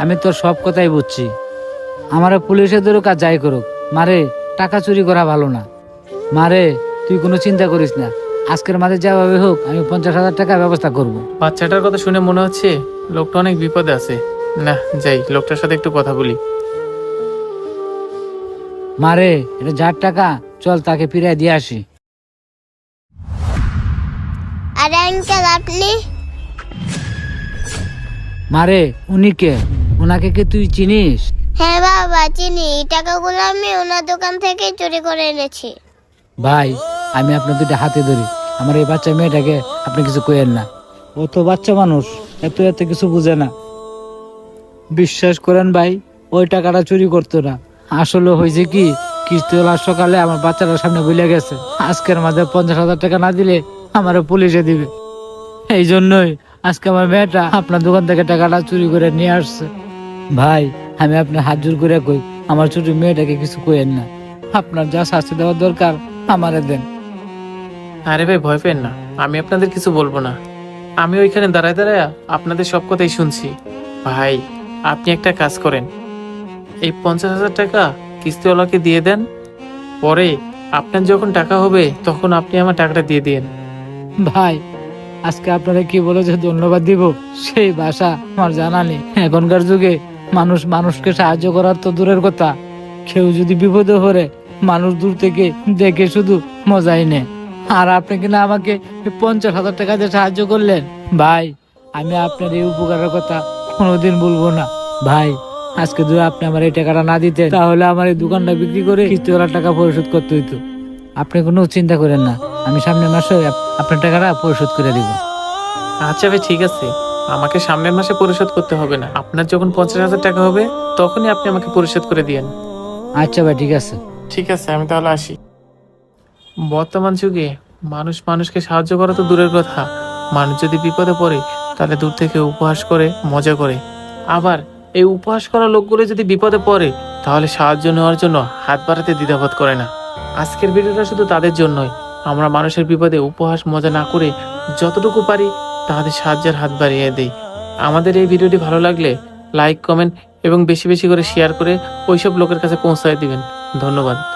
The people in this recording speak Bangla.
আমি তোর সব কথাই বুঝছি। আমারে পুলিশে ধরুক আর যাই করুক। মারে টাকা চুরি করা ভালো না। মারে তুই কোনো চিন্তা করিস না। আজকের মাঝে যাভাবে হোক আমি পঞ্চাশ হাজার টাকা ব্যবস্থা করব। বাচ্চাটার কথা শুনে মনে হচ্ছে লোকটা অনেক বিপদে আছে। না যাই লোকটার সাথে একটু কথা বলি। মারে এটা যার টাকা চল তাকে ফিরিয়ে দিয়ে আসি। আরে আঙ্কেল আপনি? মারে উনি কে ওনাকে কি তুই চিনিস? হ্যাঁ বাবা চিনি। এই টাকাগুলো আমি ওনার দোকান থেকে চুরি করে এনেছি। ভাই আমি আপনার দুইটা হাতে ধরি। আমার এই বাচ্চা মেয়েটাকে আপনি কিছু কইেন না। ও তো বাচ্চা মানুষ এত এত কিছু বুঝে না। বিশ্বাস করেন ভাই ওই টাকাটা চুরি করতো না। আসলে হয়েছে কি কিস্তিওয়ালার সকালে আমার বাচ্চাটার সামনে ভুলে গেছে। আজকের মাঝে পঞ্চাশ হাজার টাকা না দিলে আমার পুলিশে দিবে। এই জন্যই আজকে আমার মেয়েটা আপনার দোকান থেকে টাকাটা চুরি করে নিয়ে আসছে। ভাই আমি আপনার হাত জোর করে কই আমার ছোট মেয়েটাকে কিছু কইেন না। আপনার যা শাস্তি দেওয়ার দরকার আমারে দেন। আরে ভাই ভয় পেন না আমি আপনাদের কিছু বলব না। আমি ওইখানে দাঁড়ায় দাঁড়ায় আপনাদের সব কথাই শুনছি। ভাই আপনি একটা কাজ করেন। এই পঞ্চাশ হাজার টাকা কিস্তিওয়ালাকে দিয়ে দেন। পরে আপনার যখন টাকা হবে তখন আপনি আমার টাকাটা দিয়ে দিন ভাই আজকে আপনারা কি বলে যে ধন্যবাদ দিব সেই ভাষা আমার জানা নেই। এখনকার যুগে মানুষ মানুষকে সাহায্য করার তো দূরের কথা। কেউ যদি বিপদে পড়ে, মানুষ দূর থেকে দেখে শুধু মজাই নেয়। আর আপনি কিনা আমাকে পঞ্চাশ হাজার টাকা দিয়ে সাহায্য করলেন? ভাই, আমি আপনার এই উপকারের কথা কোনোদিন বলব না। ভাই, আজকে যদি আপনি আমার এই টাকাটা না দিতেন, তাহলে আমার এই দোকানটা বিক্রি করে কিস্তিওয়ালার টাকা পরিশোধ করতে হইতো। আপনি কোনো চিন্তা করেন না। আমি সামনের মাসে আপনার টাকাটা পরিশোধ করে দিব। আচ্ছা ভাই, ঠিক আছে। আমাকে সামনের মাসে পরিশোধ করতে হবে না। আপনার যখন পঞ্চাশ হাজার টাকা হবে তখনই আপনি আমাকে পরিশোধ করে দিয়েন। আচ্ছা ভাই ঠিক আছে। ঠিক আছে আমি তাহলে আসি। বর্তমান যুগে মানুষ মানুষকে সাহায্য করা তো দূরের কথা। মানুষ যদি বিপদে পড়ে তাহলে দূর থেকে উপহাস করে মজা করে। আবার এই উপহাস করা লোকগুলো যদি বিপদে পড়ে তাহলে সাহায্য নেওয়ার জন্য হাত বাড়াতে দ্বিধাবোধ করে না। আজকের ভিডিওটা শুধু তাদের জন্যই। আমরা মানুষের বিপদে উপহাস মজা না করে যতটুকু পারি তাদের সাহায্যের হাত বাড়িয়ে দেই। আমাদের এই ভিডিওটি ভালো লাগলে লাইক কমেন্ট এবং বেশি বেশি করে শেয়ার করে ওইসব লোকের কাছে পৌঁছায় দিবেন। ধন্যবাদ।